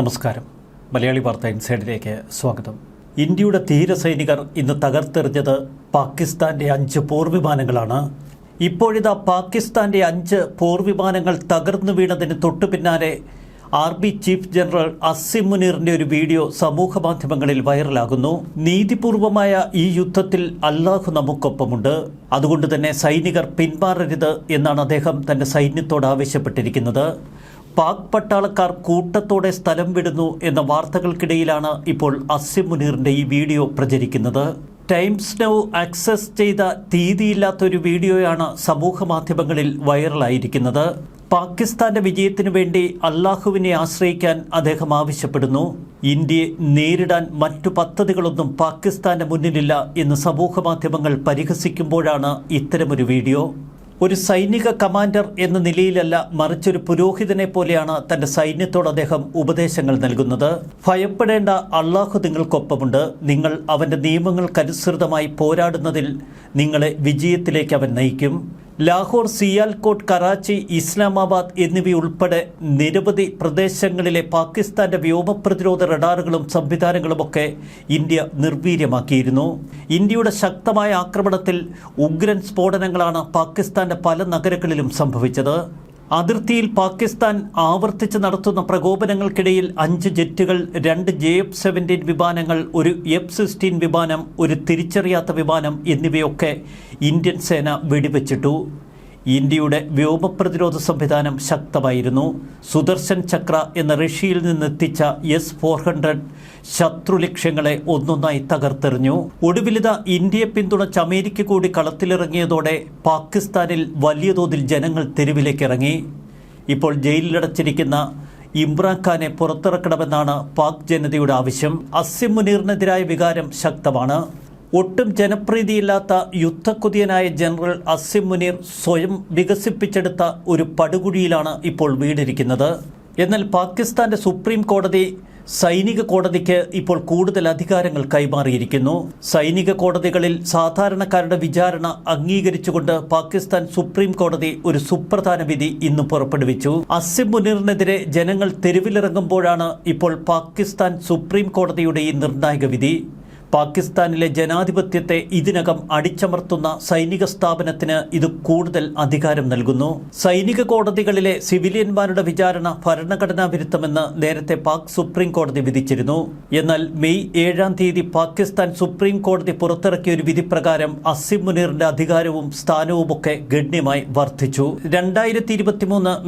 നമസ്കാരം. മലയാളി വാർത്ത ഇൻസൈഡിലേക്ക് സ്വാഗതം. ഇന്ത്യയുടെ തീരസൈനികർ ഇന്ന് തകർത്തെറിഞ്ഞത് പാകിസ്ഥാന്റെ അഞ്ച് പോർവിമാനങ്ങളാണ്. ഇപ്പോഴിതാ പാകിസ്ഥാന്റെ അഞ്ച് പോർവിമാനങ്ങൾ തകർന്നു വീണതിന് തൊട്ടു പിന്നാലെ ആർമി ചീഫ് ജനറൽ അസിം മുനീറിന്റെ ഒരു വീഡിയോ സമൂഹ മാധ്യമങ്ങളിൽ വൈറലാകുന്നു. നീതിപൂർവമായ ഈ യുദ്ധത്തിൽ അല്ലാഹു നമുക്കൊപ്പമുണ്ട്. അതുകൊണ്ട് തന്നെ സൈനികർ പിന്മാറരുത് എന്നാണ് അദ്ദേഹം തന്റെ സൈന്യത്തോട് ആവശ്യപ്പെട്ടിരിക്കുന്നത്. പാക് പട്ടാളക്കാർ കൂട്ടത്തോടെ സ്ഥലം വിടുന്നു എന്ന വാർത്തകൾക്കിടയിലാണ് ഇപ്പോൾ അസിം മുനീറിന്റെ ഈ വീഡിയോ പ്രചരിക്കുന്നത്. ടൈംസ് നൗ ആക്സസ് ചെയ്ത തീതിയില്ലാത്ത ഒരു വീഡിയോയാണ് സമൂഹ മാധ്യമങ്ങളിൽ വൈറലായിരിക്കുന്നത്. പാകിസ്ഥാന്റെ വിജയത്തിനു വേണ്ടി അള്ളാഹുവിനെ ആശ്രയിക്കാൻ അദ്ദേഹം ആവശ്യപ്പെടുന്നു. ഇന്ത്യയെ നേരിടാൻ മറ്റു പദ്ധതികളൊന്നും പാകിസ്ഥാന്റെ മുന്നിലില്ല എന്ന് സമൂഹ മാധ്യമങ്ങൾ പരിഹസിക്കുമ്പോഴാണ് ഇത്തരമൊരു വീഡിയോ. ഒരു സൈനിക കമാൻഡർ എന്ന നിലയിലല്ല മറിച്ചൊരു പുരോഹിതനെ പോലെയാണ് തന്റെ സൈന്യത്തോട് അദ്ദേഹം ഉപദേശങ്ങൾ നൽകുന്നത്. ഭയപ്പെടേണ്ട അള്ളാഹു നിങ്ങൾക്കൊപ്പമുണ്ട്. നിങ്ങൾ അവന്റെ നിയമങ്ങൾക്കനുസൃതമായി പോരാടുന്നതിൽ നിങ്ങളെ വിജയത്തിലേക്ക് അവൻ നയിക്കും. ലാഹോർ സിയാൽകോട്ട് കറാച്ചി ഇസ്ലാമാബാദ് എന്നിവയുൾപ്പെടെ നിരവധി പ്രദേശങ്ങളിലെ പാകിസ്ഥാന്റെ വ്യോമ പ്രതിരോധ റഡാറുകളും സംവിധാനങ്ങളുമൊക്കെ ഇന്ത്യ നിർവീര്യമാക്കിയിരുന്നു. ഇന്ത്യയുടെ ശക്തമായ ആക്രമണത്തിൽ ഉഗ്രൻ സ്ഫോടനങ്ങളാണ് പാകിസ്ഥാന്റെ പല നഗരങ്ങളിലും സംഭവിച്ചത്. അതിർത്തിയിൽ പാകിസ്ഥാൻ ആവർത്തിച്ച് നടത്തുന്ന പ്രകോപനങ്ങൾക്കിടയിൽ അഞ്ച് ജെറ്റുകൾ രണ്ട് ജെ എഫ് സെവന്റീൻ വിമാനങ്ങൾ ഒരു എഫ് സിക്സ്റ്റീൻ വിമാനം ഒരു തിരിച്ചറിയാത്ത വിമാനം എന്നിവയൊക്കെ ഇന്ത്യൻ സേന വെടിവെച്ചിട്ടു. ഇന്ത്യയുടെ വ്യോമപ്രതിരോധ സംവിധാനം ശക്തമായിരുന്നു. സുദർശൻ ചക്ര എന്ന റഷ്യയിൽ നിന്നെത്തിച്ച എസ് ഫോർ ഹൺഡ്രഡ് ശത്രു ലക്ഷ്യങ്ങളെ ഒന്നൊന്നായി തകർത്തെറിഞ്ഞു. ഒടുവിലിത ഇന്ത്യയെ പിന്തുണച്ച് അമേരിക്ക കൂടി കളത്തിലിറങ്ങിയതോടെ പാകിസ്ഥാനിൽ വലിയ തോതിൽ ജനങ്ങൾ തെരുവിലേക്കിറങ്ങി. ഇപ്പോൾ ജയിലിലടച്ചിരിക്കുന്ന ഇമ്രാൻഖാനെ പുറത്തിറക്കണമെന്നാണ് പാക് ജനതയുടെ ആവശ്യം. അസിം മുനീറിനെതിരായ വികാരം ശക്തമാണ്. ഒട്ടും ജനപ്രീതിയില്ലാത്ത യുദ്ധക്കുതിയനായ ജനറൽ അസിം മുനീർ സ്വയം വികസിപ്പിച്ചെടുത്ത ഒരു പടുകുഴിയിലാണ് ഇപ്പോൾ വീടിരിക്കുന്നത്. എന്നാൽ പാകിസ്ഥാന്റെ സുപ്രീം കോടതി സൈനിക കോടതിക്ക് ഇപ്പോൾ കൂടുതൽ അധികാരങ്ങൾ കൈമാറിയിരിക്കുന്നു. സൈനിക കോടതികളിൽ സാധാരണക്കാരുടെ വിചാരണ അംഗീകരിച്ചുകൊണ്ട് പാകിസ്ഥാൻ സുപ്രീം കോടതി ഒരു സുപ്രധാന വിധി ഇന്ന് പുറപ്പെടുവിച്ചു. അസിം മുനീറിനെതിരെ ജനങ്ങൾ തെരുവിലിറങ്ങുമ്പോഴാണ് ഇപ്പോൾ പാകിസ്ഥാൻ സുപ്രീം കോടതിയുടെ ഈ നിർണായക വിധി. പാകിസ്ഥാനിലെ ജനാധിപത്യത്തെ ഇതിനകം അടിച്ചമർത്തുന്ന സൈനിക സ്ഥാപനത്തിന് ഇത് കൂടുതൽ അധികാരം നൽകുന്നു. സൈനിക കോടതികളിലെ സിവിലിയന്മാരുടെ വിചാരണ ഭരണഘടനാ വിരുദ്ധമെന്ന് നേരത്തെ പാക് സുപ്രീം കോടതി വിധിച്ചിരുന്നു. എന്നാൽ മെയ് ഏഴാം തീയതി പാകിസ്ഥാൻ സുപ്രീം കോടതി പുറത്തിറക്കിയ ഒരു വിധി പ്രകാരം അസിം മുനീറിന്റെ അധികാരവും സ്ഥാനവുമൊക്കെ ഗണ്യമായി വർദ്ധിച്ചു. രണ്ടായിരത്തി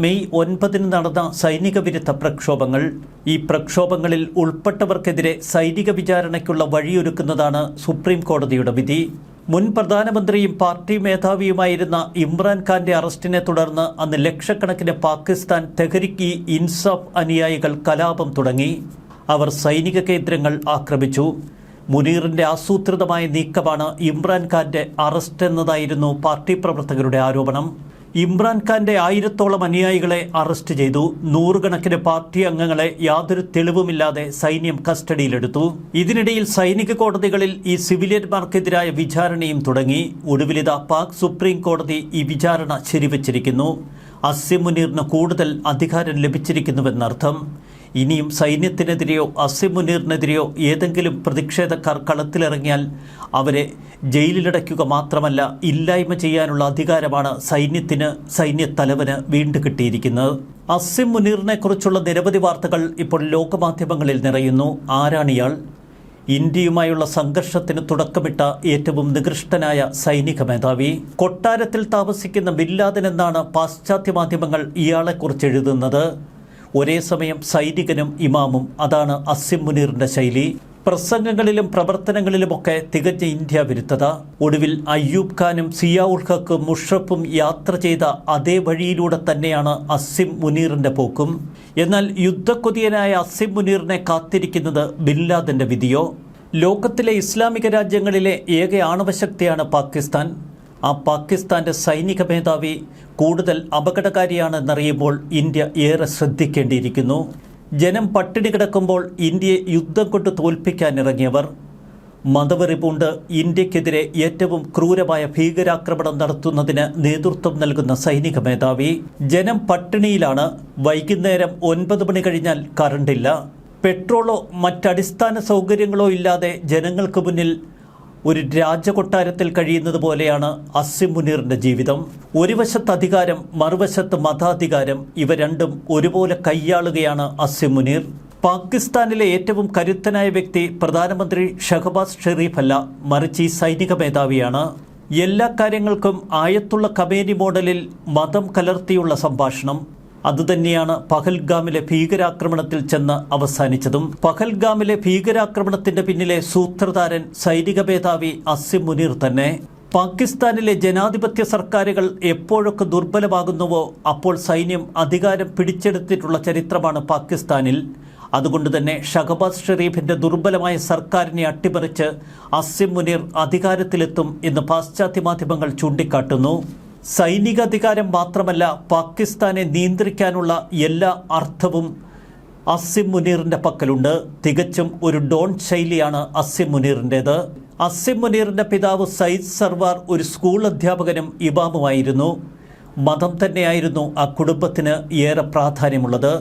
മെയ് ഒൻപതിന് നടന്ന സൈനിക വിരുദ്ധ പ്രക്ഷോഭങ്ങൾ ഈ പ്രക്ഷോഭങ്ങളിൽ ഉൾപ്പെട്ടവർക്കെതിരെ സൈനിക വിചാരണയ്ക്കുള്ള വഴിയൊരുക്കുന്നതാണ് സുപ്രീം കോടതിയുടെ വിധി. മുൻ പ്രധാനമന്ത്രിയും പാർട്ടി മേധാവിയുമായിരുന്ന ഇമ്രാൻഖാന്റെ അറസ്റ്റിനെ തുടർന്ന് അന്ന് ലക്ഷക്കണക്കിന് പാകിസ്ഥാൻ തെഹരിക്ക് ഇൻസാഫ് അനുയായികൾ കലാപം തുടങ്ങി. അവർ സൈനിക കേന്ദ്രങ്ങൾ ആക്രമിച്ചു. മുനീറിന്റെ ആസൂത്രിതമായ നീക്കമാണ് ഇമ്രാൻഖാന്റെ അറസ്റ്റ് എന്നതായിരുന്നു പാർട്ടി പ്രവർത്തകരുടെ ആരോപണം. ഇമ്രാൻഖാന്റെ ആയിരത്തോളം അനുയായികളെ അറസ്റ്റ് ചെയ്തു. നൂറുകണക്കിന് പാർട്ടി അംഗങ്ങളെ യാതൊരു തെളിവുമില്ലാതെ സൈന്യം കസ്റ്റഡിയിലെടുത്തു. ഇതിനിടയിൽ സൈനിക കോടതികളിൽ ഈ സിവിലിയന്മാർക്കെതിരായ വിചാരണയും തുടങ്ങി. ഒടുവിലിത പാക് സുപ്രീം കോടതി ഈ വിചാരണ ശരിവച്ചിരിക്കുന്നു. അസിം മുനീറിന് കൂടുതൽ അധികാരം ലഭിച്ചിരിക്കുന്നുവെന്നർത്ഥം. ഇനിയും സൈന്യത്തിനെതിരെയോ അസിമുനീറിനെതിരെയോ ഏതെങ്കിലും പ്രതിഷേധക്കാർ കളത്തിലിറങ്ങിയാൽ അവരെ ജയിലിലടയ്ക്കുക മാത്രമല്ല ഇല്ലായ്മ ചെയ്യാനുള്ള അധികാരമാണ് സൈന്യത്തിന് സൈന്യത്തലവന് വീണ്ടും കിട്ടിയിരിക്കുന്നത്. അസിം മുനീറിനെക്കുറിച്ചുള്ള നിരവധി വാർത്തകൾ ഇപ്പോൾ ലോകമാധ്യമങ്ങളിൽ നിറയുന്നു. ആരാണിയാൾ ഇന്ത്യയുമായുള്ള സംഘർഷത്തിന് തുടക്കമിട്ട ഏറ്റവും നികൃഷ്ടനായ സൈനിക മേധാവി. കൊട്ടാരത്തിൽ താമസിക്കുന്ന ബില്ലാദൻ എന്നാണ് പാശ്ചാത്യ മാധ്യമങ്ങൾ ഇയാളെക്കുറിച്ച് എഴുതുന്നത്. ഒരേ സമയം സൈനികനും ഇമാമും അതാണ് അസിം മുനീറിന്റെ ശൈലി. പ്രസംഗങ്ങളിലും പ്രവർത്തനങ്ങളിലുമൊക്കെ തികഞ്ഞ ഇന്ത്യ വിരുദ്ധത. ഒടുവിൽ അയ്യൂബ് ഖാനും ഹക്കും മുഷറഫും യാത്ര ചെയ്ത അതേ വഴിയിലൂടെ തന്നെയാണ് അസിം മുനീറിന്റെ പോക്കും. എന്നാൽ യുദ്ധക്കൊതിയനായ അസിം മുനീറിനെ കാത്തിരിക്കുന്നത് ബില്ലാദന്റെ വിധിയോ? ലോകത്തിലെ ഇസ്ലാമിക രാജ്യങ്ങളിലെ ഏക ആണവശക്തിയാണ് പാകിസ്ഥാൻ. ആ പാകിസ്ഥാന്റെ സൈനിക മേധാവി കൂടുതൽ അപകടകാരിയാണെന്നറിയുമ്പോൾ ഇന്ത്യ ഏറെ ശ്രദ്ധിക്കേണ്ടിയിരിക്കുന്നു. ജനം പട്ടിണി കിടക്കുമ്പോൾ ഇന്ത്യയെ യുദ്ധം കൊണ്ട് തോൽപ്പിക്കാനിറങ്ങിയവർ. മതവെറി ഇന്ത്യക്കെതിരെ ഏറ്റവും ക്രൂരമായ ഭീകരാക്രമണം നടത്തുന്നതിന് നേതൃത്വം നൽകുന്ന സൈനിക മേധാവി. ജനം പട്ടിണിയിലാണ്. വൈകുന്നേരം ഒൻപത് മണി കഴിഞ്ഞാൽ കറണ്ടില്ല. പെട്രോളോ മറ്റടിസ്ഥാന സൗകര്യങ്ങളോ ഇല്ലാതെ ജനങ്ങൾക്ക് മുന്നിൽ ഒരു രാജകൊട്ടാരത്തിൽ കഴിയുന്നത് പോലെയാണ് അസിം മുനീറിന്റെ ജീവിതം. ഒരു വശത്ത് അധികാരം മറുവശത്ത് മതാധികാരം ഇവ രണ്ടും ഒരുപോലെ കൈയാളുകയാണ് അസിം മുനീർ പാകിസ്ഥാനിലെ ഏറ്റവും കരുത്തനായ വ്യക്തി പ്രധാനമന്ത്രി ഷഹബാസ് ഷെറീഫല്ല മറിച്ച് ഈ സൈനിക മേധാവിയാണ്. എല്ലാ കാര്യങ്ങൾക്കും ആയത്തുള്ള കമേനി മോഡലിൽ മതം കലർത്തിയുള്ള സംഭാഷണം. അതുതന്നെയാണ് പഹൽഗാമിലെ ഭീകരാക്രമണത്തിൽ ചെന്ന് അവസാനിച്ചതും. പഹൽഗാമിലെ ഭീകരാക്രമണത്തിന്റെ പിന്നിലെ സൂത്രധാരൻ സൈനിക മേധാവി അസിം മുനീർ തന്നെ. പാകിസ്ഥാനിലെ ജനാധിപത്യ സർക്കാരുകൾ എപ്പോഴൊക്കെ ദുർബലമാകുന്നുവോ അപ്പോൾ സൈന്യം അധികാരം പിടിച്ചെടുത്തിട്ടുള്ള ചരിത്രമാണ് പാകിസ്ഥാനിൽ. അതുകൊണ്ട് തന്നെ ഷഹബാസ് ഷെരീഫിന്റെ ദുർബലമായ സർക്കാരിനെ അട്ടിമറിച്ച് അസിം മുനീർ അധികാരത്തിലെത്തും എന്ന് പാശ്ചാത്യ മാധ്യമങ്ങൾ ചൂണ്ടിക്കാട്ടുന്നു. സൈനികാധികാരം മാത്രമല്ല പാകിസ്ഥാനെ നിയന്ത്രിക്കാനുള്ള എല്ലാ അർത്ഥവും അസിം മുനീറിന്റെ പക്കലുണ്ട്. തികച്ചും ഒരു ഡോൺ ശൈലിയാണ് അസിം മുനീറിന്റേത് അസിം മുനീറിന്റെ പിതാവ് സയ്യിദ് സർവാർ ഒരു സ്കൂൾ അധ്യാപകനും ഇമാമുമായിരുന്നു. മതം തന്നെയായിരുന്നു ആ കുടുംബത്തിന് ഏറെ പ്രാധാന്യമുള്ളത്.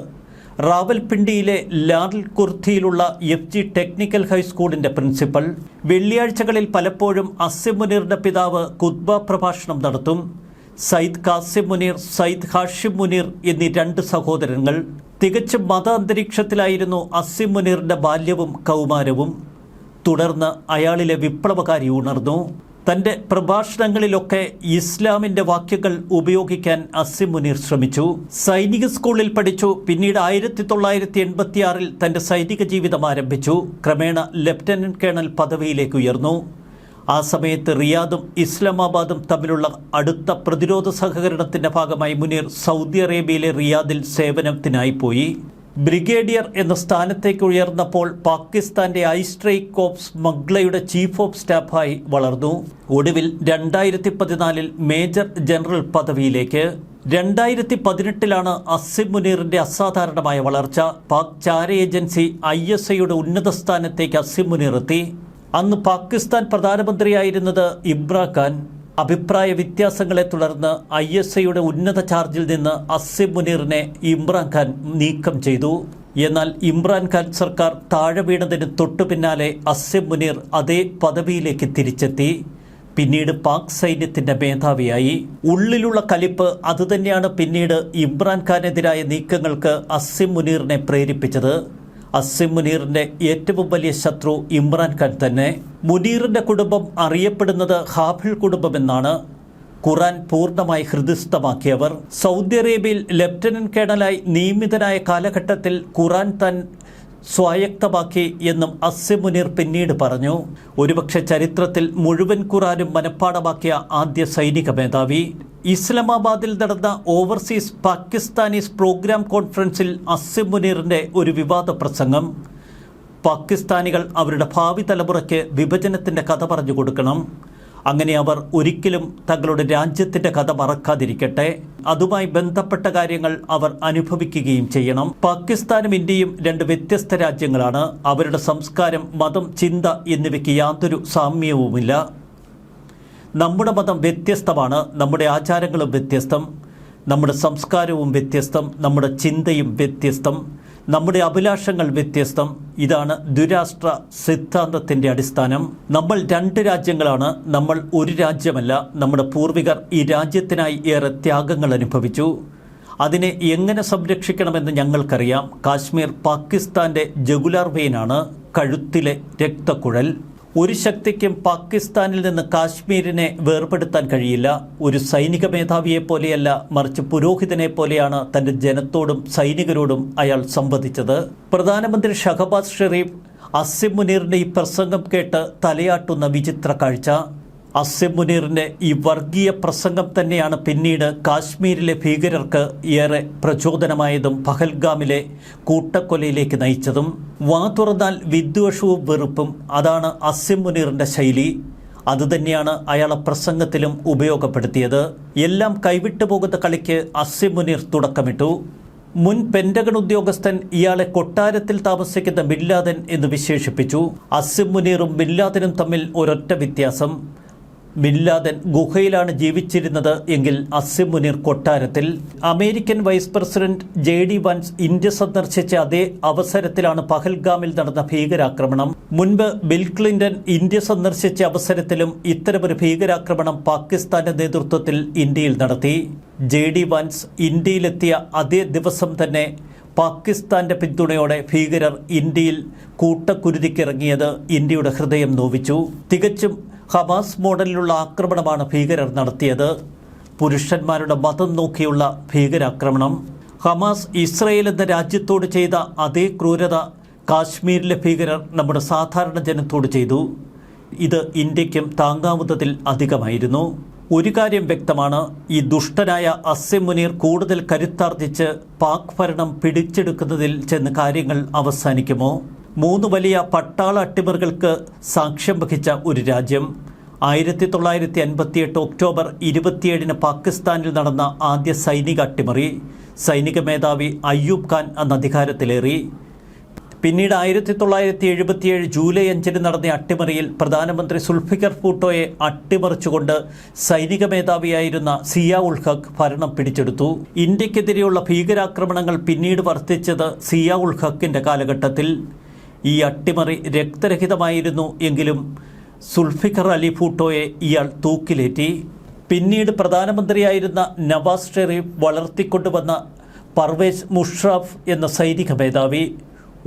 റാവൽപിണ്ടിയിലെ ലാൽ കുർത്തിയിലുള്ള എഫ് ജി ടെക്നിക്കൽ ഹൈസ്കൂളിന്റെ പ്രിൻസിപ്പൽ. വെള്ളിയാഴ്ചകളിൽ പലപ്പോഴും അസിം മുനീറിന്റെ പിതാവ് കുത്ബ പ്രഭാഷണം നടത്തും. സയ്യിദ് കാസിം മുനീർ സയ്യിദ് ഹാഷിം മുനീർ എന്നീ രണ്ട് സഹോദരങ്ങൾ തികച്ചും മത അന്തരീക്ഷത്തിലായിരുന്നു അസിം മുനീറിന്റെ ബാല്യവും കൗമാരവും. തുടർന്ന് അയാളിലെ വിപ്ലവകാരി ഉണർന്നു. തന്റെ പ്രഭാഷണങ്ങളിലൊക്കെ ഇസ്ലാമിന്റെ വാക്യങ്ങൾ ഉപയോഗിക്കാൻ അസിം മുനീർ ശ്രമിച്ചു. സൈനിക സ്കൂളിൽ പഠിച്ചു. പിന്നീട് ആയിരത്തി തൊള്ളായിരത്തി എൺപത്തിയാറിൽ തന്റെ സൈനിക ജീവിതം ആരംഭിച്ചു. ക്രമേണ ലഫ്റ്റനന്റ് കേണൽ പദവിയിലേക്ക് ഉയർന്നു. ആ സമയത്ത് റിയാദും ഇസ്ലാമാബാദും തമ്മിലുള്ള അടുത്ത പ്രതിരോധ സഹകരണത്തിന്റെ ഭാഗമായി മുനീർ സൗദി അറേബ്യയിലെ റിയാദിൽ സേവനത്തിനായി പോയി. ബ്രിഗേഡിയർ എന്ന സ്ഥാനത്തേക്ക് ഉയർന്നപ്പോൾ പാകിസ്ഥാന്റെ ഐസ്ട്രൈക്ക് കോപ്സ് മഗ്ലയുടെ ചീഫ് ഓഫ് സ്റ്റാഫായി വളർന്നു. ഒടുവിൽ രണ്ടായിരത്തി പതിനാലിൽ മേജർ ജനറൽ പദവിയിലേക്ക്. രണ്ടായിരത്തി പതിനെട്ടിലാണ് അസിം മുനീറിന്റെ അസാധാരണമായ വളർച്ച. പാക് ചാര ഏജൻസി ഐ എസ് ഐയുടെ ഉന്നത സ്ഥാനത്തേക്ക് അസിം മുനീർ എത്തി. അന്ന് പാകിസ്ഥാൻ പ്രധാനമന്ത്രിയായിരുന്നത് ഇമ്രാൻ ഖാൻ അഭിപ്രായ വ്യത്യാസങ്ങളെ തുടർന്ന് ഐ എസ് ഐയുടെ ഉന്നത ചാർജിൽ നിന്ന് അസിം മുനീറിനെ ഇമ്രാൻഖാൻ നീക്കം ചെയ്തു. എന്നാൽ ഇമ്രാൻഖാൻ സർക്കാർ താഴെ വീണതിന് തൊട്ടു പിന്നാലെ അസിം മുനീർ അതേ പദവിയിലേക്ക് തിരിച്ചെത്തി. പിന്നീട് പാക് സൈന്യത്തിന്റെ മേധാവിയായി. ഉള്ളിലുള്ള കലിപ്പ് അതുതന്നെയാണ് പിന്നീട് ഇമ്രാൻഖാനെതിരായ നീക്കങ്ങൾക്ക് അസിം മുനീറിനെ പ്രേരിപ്പിച്ചത്. അസിം മുനീറിന്റെ ഏറ്റവും വലിയ ശത്രു ഇമ്രാൻഖാൻ തന്നെ. മുനീറിന്റെ കുടുംബം അറിയപ്പെടുന്നത് ഹാഫിൾ കുടുംബമെന്നാണ്. ഖുറാൻ പൂർണമായി ഹൃദയസ്ഥമാക്കിയവർ സൗദി അറേബ്യയിൽ ലഫ്റ്റനന്റ് കേണലായി നിയമിതനായ കാലഘട്ടത്തിൽ ഖുറാൻ താൻ സ്വായക്തമാക്കി എന്നും അസിം മുനീർ പിന്നീട് പറഞ്ഞു. ഒരുപക്ഷെ ചരിത്രത്തിൽ മുഴുവൻ ഖുറാനും മനഃപ്പാടമാക്കിയ ആദ്യ സൈനിക മേധാവി. ഇസ്ലാമാബാദിൽ നടന്ന ഓവർസീസ് പാകിസ്ഥാനീസ് പ്രോഗ്രാം കോൺഫറൻസിൽ അസിം മുനീറിന്റെ ഒരു വിവാദ പ്രസംഗം. പാകിസ്ഥാനികൾ അവരുടെ ഭാവി തലമുറയ്ക്ക് വിഭജനത്തിന്റെ കഥ പറഞ്ഞു കൊടുക്കണം. അങ്ങനെ അവർ ഒരിക്കലും തങ്ങളുടെ രാജ്യത്തിന്റെ കഥ മറക്കാതിരിക്കട്ടെ. അതുമായി ബന്ധപ്പെട്ട കാര്യങ്ങൾ അവർ അനുഭവിക്കുകയും ചെയ്യണം. പാകിസ്ഥാനും ഇന്ത്യയും രണ്ട് വ്യത്യസ്ത രാജ്യങ്ങളാണ്. അവരുടെ സംസ്കാരം മതം ചിന്ത എന്നിവയ്ക്ക് യാതൊരു സാമ്യവുമില്ല. നമ്മുടെ മതം വ്യത്യസ്തമാണ് നമ്മുടെ ആചാരങ്ങളും വ്യത്യസ്തം നമ്മുടെ സംസ്കാരവും വ്യത്യസ്തം നമ്മുടെ ചിന്തയും വ്യത്യസ്തം നമ്മുടെ അഭിലാഷങ്ങൾ വ്യത്യസ്തം. ഇതാണ് ദുരാഷ്ട്ര സിദ്ധാന്തത്തിന്റെ അടിസ്ഥാനം. നമ്മൾ രണ്ട് രാജ്യങ്ങളാണ് നമ്മൾ ഒരു രാജ്യമല്ല. നമ്മുടെ പൂർവികർ ഈ രാജ്യത്തിനായി ഏറെ ത്യാഗങ്ങൾ അനുഭവിച്ചു. അതിനെ എങ്ങനെ സംരക്ഷിക്കണമെന്ന് ഞങ്ങൾക്കറിയാം. കാശ്മീർ പാകിസ്ഥാന്റെ ജഗുലാർ വെയിനാണ് കഴുത്തിലെ രക്തക്കുഴൽ. ഒരു ശക്തിക്കും പാകിസ്ഥാനിൽ നിന്ന് കാശ്മീരിനെ വേർപെടുത്താൻ കഴിയില്ല. ഒരു സൈനിക മേധാവിയെ പോലെയല്ല മറിച്ച് പുരോഹിതനെ പോലെയാണ് തന്റെ ജനത്തോടും സൈനികരോടും അയാൾ സംവദിച്ചത്. പ്രധാനമന്ത്രി ഷഹബാസ് ഷെറീഫ് അസിം മുനീറിന്റെ ഈ പ്രസംഗം കേട്ട് തലയാട്ടുന്ന വിചിത്ര കാഴ്ച. അസിം ഈ വർഗീയ പ്രസംഗം തന്നെയാണ് പിന്നീട് കാശ്മീരിലെ ഭീകരർക്ക് ഏറെ പ്രചോദനമായതും പഹൽഗാമിലെ കൂട്ടക്കൊലയിലേക്ക് നയിച്ചതും. വാ തുറന്നാൽ വിദ്വേഷവും വെറുപ്പും അതാണ് അസിം ശൈലി. അതുതന്നെയാണ് അയാളെ പ്രസംഗത്തിലും ഉപയോഗപ്പെടുത്തിയത്. എല്ലാം കൈവിട്ടു പോകുന്ന കളിക്ക് അസിം മുനീർ തുടക്കമിട്ടു. മുൻ പെന്റഗൺ ഉദ്യോഗസ്ഥൻ ഇയാളെ കൊട്ടാരത്തിൽ താമസിക്കുന്ന ബില്ലാദൻ എന്ന് വിശേഷിപ്പിച്ചു. അസിം മുനീറും ബില്ലാദനും തമ്മിൽ ഒരൊറ്റ വ്യത്യാസം. ബിൻലാദൻ ഗുഹയിലാണ് ജീവിച്ചിരുന്നത് എങ്കിൽ അസിം മുനീർ കൊട്ടാരത്തിൽ. American vice president J D Vance India സന്ദർശിച്ച അതേ അവസരത്തിലാണ് പഹൽഗാമിൽ നടന്ന ഭീകരാക്രമണം. മുൻപ് ബിൽ ക്ലിന്റൺ ഇന്ത്യ സന്ദർശിച്ച അവസരത്തിലും ഇത്തരമൊരു ഭീകരാക്രമണം പാകിസ്ഥാന്റെ നേതൃത്വത്തിൽ ഇന്ത്യയിൽ നടത്തി. ജെ ഡി വൻസ് ഇന്ത്യയിലെത്തിയ അതേ ദിവസം തന്നെ പാകിസ്ഥാന്റെ പിന്തുണയോടെ ഭീകരർ ഇന്ത്യയിൽ കൂട്ടക്കുരുതിക്കിറങ്ങിയത് ഇന്ത്യയുടെ ഹൃദയം നോവിച്ചു. തികച്ചും ഹമാസ് മോഡലിലുള്ള ആക്രമണമാണ് ഭീകരർ നടത്തിയത്. പുരുഷന്മാരുടെ മതം നോക്കിയുള്ള ഭീകരാക്രമണം. ഹമാസ് ഇസ്രയേൽ എന്ന രാജ്യത്തോട് ചെയ്ത അതേ ക്രൂരത കാശ്മീരിലെ ഭീകരർ നമ്മുടെ സാധാരണ ജനത്തോട് ചെയ്തു. ഇത് ഇന്ത്യക്കും താങ്ങാവുന്നതിൽ അധികമായിരുന്നു. ഒരു കാര്യം വ്യക്തമാണ് ഈ ദുഷ്ടനായ അസിം മുനീർ കൂടുതൽ കരുത്താർജിച്ച് പാക് ഭരണം പിടിച്ചെടുക്കുന്നതിൽ ചെന്ന് കാര്യങ്ങൾ അവസാനിക്കുമോ? മൂന്ന് വലിയ പട്ടാള അട്ടിമറികൾക്ക് സാക്ഷ്യം വഹിച്ച ഒരു രാജ്യം. ആയിരത്തി തൊള്ളായിരത്തി അൻപത്തിയെട്ട് ഒക്ടോബർ ഇരുപത്തിയേഴിന് പാകിസ്ഥാനിൽ നടന്ന ആദ്യ സൈനിക അട്ടിമറി. സൈനിക മേധാവി അയ്യൂബ് ഖാൻ അന്ന് അധികാരത്തിലേറി. പിന്നീട് ആയിരത്തി തൊള്ളായിരത്തി എഴുപത്തിയേഴ് ജൂലൈ അഞ്ചിന് നടന്ന അട്ടിമറിയിൽ പ്രധാനമന്ത്രി സുൽഫിക്കർ ഭൂട്ടോയെ അട്ടിമറിച്ചുകൊണ്ട് സൈനിക മേധാവിയായിരുന്ന സിയാ ഉൾ ഹഖ് ഭരണം പിടിച്ചെടുത്തു. ഇന്ത്യക്കെതിരെയുള്ള ഭീകരാക്രമണങ്ങൾ പിന്നീട് വർദ്ധിച്ചത് സിയാ ഉൾ കാലഘട്ടത്തിൽ. ഈ അട്ടിമറി രക്തരഹിതമായിരുന്നു എങ്കിലും സുൽഫിഖർ അലി ഭൂട്ടോയെ ഇയാൾ തൂക്കിലേറ്റി. പിന്നീട് പ്രധാനമന്ത്രിയായിരുന്ന നവാസ് ഷെറീഫ് വളർത്തിക്കൊണ്ടുവന്ന പർവേസ് മുഷ്റഫ് എന്ന സൈനിക മേധാവി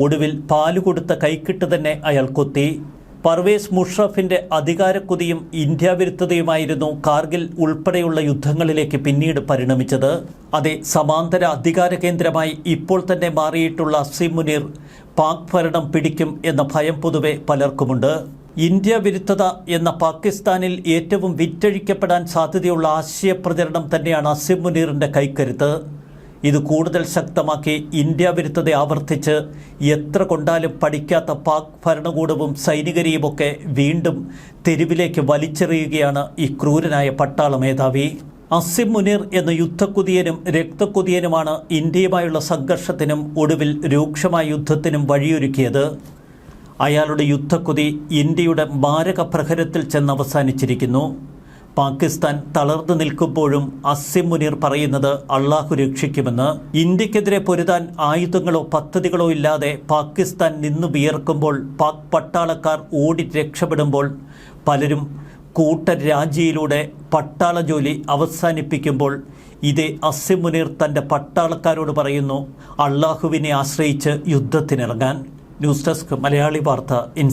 ഒടുവിൽ പാൽ കൊടുത്ത കൈക്കിട്ട് തന്നെ അയാൾ കൊത്തി. പർവേസ് മുഷറഫിന്റെ അധികാരക്കൊതിയും ഇന്ത്യ വിരുദ്ധതയുമായിരുന്നു കാർഗിൽ ഉൾപ്പെടെയുള്ള യുദ്ധങ്ങളിലേക്ക് പിന്നീട് പരിണമിച്ചത്. അതേ സമാന്തര അധികാര കേന്ദ്രമായി ഇപ്പോൾ തന്നെ മാറിയിട്ടുള്ള അസിം മുനീർ പാക് ഭരണം പിടിക്കും എന്ന ഭയം പൊതുവെ പലർക്കുമുണ്ട്. ഇന്ത്യ വിരുദ്ധത എന്ന പാകിസ്ഥാനിൽ ഏറ്റവും വിറ്റഴിക്കപ്പെടാൻ സാധ്യതയുള്ള ആശയപ്രചരണം തന്നെയാണ് അസിം മുനീറിന്റെ കൈക്കരുത്ത്. ഇത് കൂടുതൽ ശക്തമാക്കി ഇന്ത്യ വിരുദ്ധത ആവർത്തിച്ച് എത്ര കൊണ്ടാലും പഠിക്കാത്ത പാക് ഭരണകൂടവും സൈനികരെയുമൊക്കെ വീണ്ടും തെരുവിലേക്ക് വലിച്ചെറിയുകയാണ് ഈ ക്രൂരനായ പട്ടാള മേധാവി. അസിം മുനീർ എന്ന യുദ്ധക്കുതിയനും രക്തക്കുതിയനുമാണ് ഇന്ത്യയുമായുള്ള സംഘർഷത്തിനും ഒടുവിൽ രൂക്ഷമായ യുദ്ധത്തിനും വഴിയൊരുക്കിയത്. അയാളുടെ യുദ്ധക്കുതി ഇന്ത്യയുടെ മാരക പ്രഹരത്തിൽ ചെന്ന് അവസാനിച്ചിരിക്കുന്നു പാകിസ്ഥാൻ തളർന്നു നിൽക്കുമ്പോഴും അസിം മുനീർ പറയുന്നത് അള്ളാഹു രക്ഷിക്കുമെന്ന്. ഇന്ത്യക്കെതിരെ പൊരുതാൻ ആയുധങ്ങളോ പദ്ധതികളോ ഇല്ലാതെ പാകിസ്ഥാൻ നിന്നു വിയർക്കുമ്പോൾ പാക് പട്ടാളക്കാർ ഓടി രക്ഷപ്പെടുമ്പോൾ പലരും കൂട്ടരാജിയിലൂടെ പട്ടാള ജോലി അവസാനിപ്പിക്കുമ്പോൾ ഇതേ അസിം മുനീർ തന്റെ പട്ടാളക്കാരോട് പറയുന്നു അള്ളാഹുവിനെ ആശ്രയിച്ച് യുദ്ധത്തിനിറങ്ങാൻ. ന്യൂസ് ഡെസ്ക് മലയാളി വാർത്ത ഇൻ